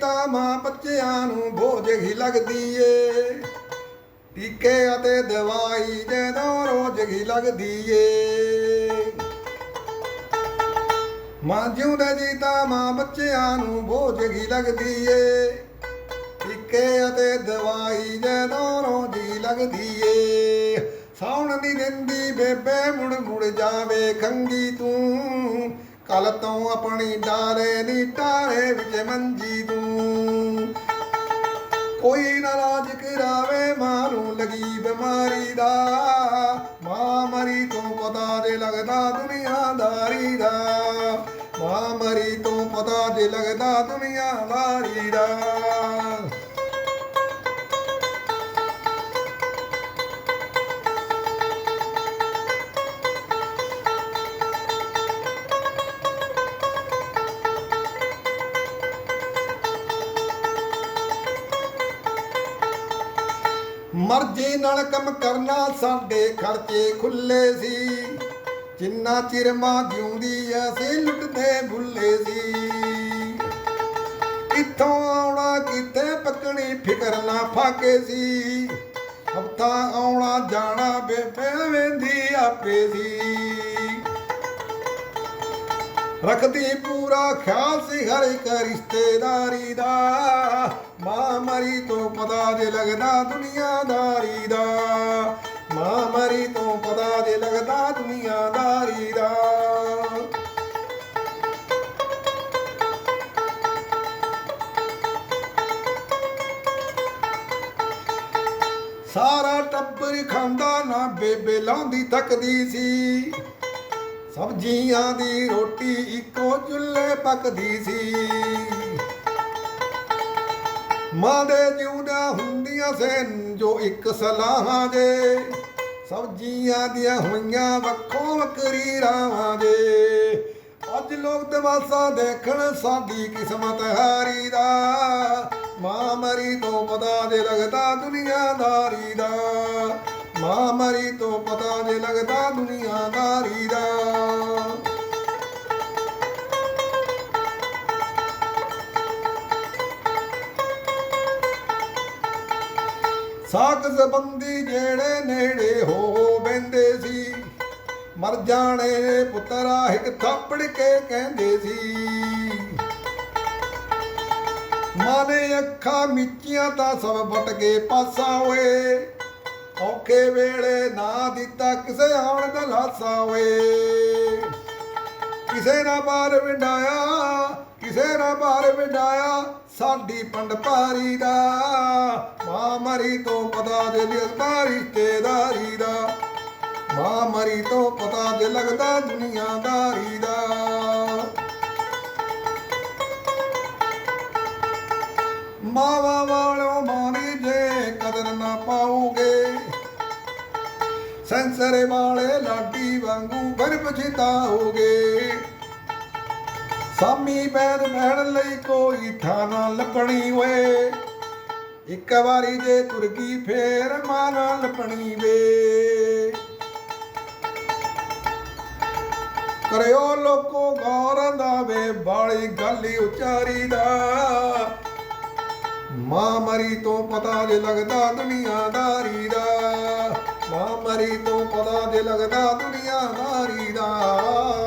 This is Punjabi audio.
ਤਾਂ ਮਾਂ ਬੱਚਿਆਂ ਨੂੰ ਬੋਝ ਹੀ ਲੱਗਦੀ ਏ। ਟੀਕੇ ਅਤੇ ਦਵਾਈ ਜਦੋਂ ਰੋਜ਼ ਹੀ ਲੱਗਦੀ ਏ। ਮਾਂ ਜਿਉਂਦੇ ਜੀ ਤਾਂ ਮਾਂ ਬੱਚਿਆਂ ਨੂੰ ਬੋਝ ਹੀ ਲੱਗਦੀ ਏ। ਟੀਕੇ ਅਤੇ ਦਵਾਈ ਜਦੋਂ ਰੋਜ਼ ਹੀ ਲੱਗਦੀ ਏ। ਸੌਣ ਨਹੀਂ ਦਿੰਦੀ ਬੇਬੇ ਮੁੜ ਮੁੜ ਜਾਵੇ ਖੰਗੀ ਤੂੰ। ਕੱਲ ਤੋਂ ਆਪਣੀ ਡਾਰੇ ਨੀ ਟਾਰੇ ਵਿੱਚ ਮੰਜੀ ਤੂੰ। ਕੋਈ ਨਾਰਾਜ਼ ਕਰਾਵੇ ਮਾਰੂ ਲਗੀ ਬਿਮਾਰੀ ਦਾ। ਮਾਂ ਮਰੀ ਤੋਂ ਪਤਾ ਜੇ ਲੱਗਦਾ ਦੁਨੀਆਦਾਰੀ ਦਾ। ਮਾਂ ਮਰੀ ਤੋਂ ਪਤਾ ਜੇ ਲੱਗਦਾ ਦੁਨੀਆਦਾਰੀ ਦਾ। ਮਰਜ਼ੀ ਨਾਲ ਕੰਮ ਕਰਨਾ ਸਾਡੇ ਖਰਚੇ ਖੁੱਲੇ ਸੀ। ਜਿੰਨਾ ਚਿਰ ਮਾਂ ਜਿਉਂਦੀ ਅਸੀਂ ਲੁੱਟਦੇ ਭੁੱਲੇ ਸੀ। ਕਿੱਥੋਂ ਆਉਣਾ ਕਿੱਥੇ ਪੱਕਣੀ ਫਿਕਰ ਨਾ ਫਾਕੇ ਸੀ। ਹਫਤਾ ਆਉਣਾ ਜਾਣਾ ਬੇਬੇ ਵੇਂਦੀ ਆਪੇ ਸੀ। ਰੱਖਦੀ ਪੂਰਾ ਖਿਆਲ ਸੀ ਹਰ ਇੱਕ ਰਿਸ਼ਤੇਦਾਰੀ ਦਾ। ਮਾਂ ਮਰੀ ਤੋਂ ਪਤਾ ਜੇ ਲੱਗਦਾ ਦੁਨੀਆਦਾਰੀ ਦਾ। ਮਾਂ ਮਰੀ ਤੋਂ ਪਤਾ ਜੇ ਲੱਗਦਾ ਦੁਨੀਆਦਾਰੀ ਦਾ। ਸਾਰਾ ਟੱਬਰ ਖਾਂਦਾ ਨਾ ਬੇਬੇ ਲਾਉਂਦੀ ਤੱਕਦੀ ਸੀ। ਸਬਜ਼ੀਆਂ ਦੀ ਰੋਟੀ ਇੱਕੋ ਚੁੱਲ੍ਹੇ ਪੱਕਦੀ ਸੀ। ਮਾਂ ਦੇ ਜਿਉਂਦਾ ਹੁੰਦੀਆਂ ਸੈਨ ਜੋ ਇੱਕ ਸਲਾਹਾਂ ਦੇ ਸਬਜ਼ੀਆਂ ਦੀਆਂ ਹੋਈਆਂ ਵੱਖੋ ਵੱਖਰੀ ਰਾਵਾਂ ਦੇ ਅੱਜ ਲੋਕ ਤਮਾਸ਼ਾ ਦੇਖਣ ਸਾਡੀ ਕਿਸਮਤ ਹਾਰੀ ਦਾ। ਮਾਂ ਮਰੀ ਤੋਂ ਪਤਾ ਜੇ ਲੱਗਦਾ ਦੁਨੀਆਦਾਰੀ ਦਾ। ਮਾਂ ਮਰੀ ਤੋਂ ਪਤਾ ਜੇ ਲੱਗਦਾ ਦੁਨੀਆਦਾਰੀ ਦਾ। ਸਾਕ ਸੰਬੰਧੀ ਜਿਹੜੇ ਨੇੜੇ ਹੋ ਬੈੰਦੇ ਸੀ, ਮਰ ਜਾਣੇ ਪੁੱਤਰਾ ਇੱਕ ਥਾਪੜ ਕੇ ਕਹਿੰਦੇ ਸੀ। ਮਾਨੇ ਅੱਖਾਂ ਮਿੱਚੀਆਂ ਤਾਂ ਸਭ ਵਟ ਕੇ ਪਾਸਾ ਓਏ ਔਖੇ ਵੇਲੇ ਨਾ ਦਿੱਤਾ ਕਿਸੇ ਆਉਣ ਦਾ ਲਾਸਾ ਓਏ ਕਿਸੇ ਨਾ ਬਾਰ ਵਿੰਡਾਇਆ ਕਿਸੇ ਨਾ ਬਾਰ ਵਿੰਡਾਇਆ, ਸਾਡੀ ਪੰਡ ਭਾਰੀ ਦਾ। ਮਾਂ ਮਰੀ ਤੋਂ ਪਤਾ ਜੇ ਲੱਗਦਾ ਰਿਸ਼ਤੇਦਾਰੀ ਦਾ। ਮਾਂ ਮਰੀ ਤੋਂ ਪਤਾ ਜੇ ਲੱਗਦਾ ਦੁਨੀਆਦਾਰੀ ਦਾ। ਮਾਵਾ ਵਾਲੋ ਮਾਨੀ ਜੇ ਕਦਰ ਨਾ ਪਾਉਗੇ ਸੰਸਰੇ ਵਾਲੇ ਲਾਡੀ ਵਾਂਗੂ ਗਰਭ ਜਿਤਾਓਗੇ ਸਾਮੀ ਬੈਦ ਬਹਿਣ ਲਈ ਕੋਈ ਥਾਂ ਨਾ ਲੱਭਣੀ ਓਏ। ਇੱਕ ਵਾਰੀ ਜੇ ਤੁਰ ਗਈ ਫੇਰ ਮਾਂ ਲੱਭਣੀ ਵੇ। ਕਰਿਓ ਲੋਕੋ ਗੌਰ ਦਾ ਵੇ, ਬਾਲੀ ਗੱਲ ਉਚਾਰੀ ਦਾ। ਮਾਂ ਤੋਂ ਪਤਾ ਜੇ ਲੱਗਦਾ ਦੁਨੀਆਦਾਰੀ ਦਾ। ਮਾਂ ਤੋਂ ਪਤਾ ਜੇ ਲੱਗਦਾ ਦੁਨੀਆਦਾਰੀ ਦਾ।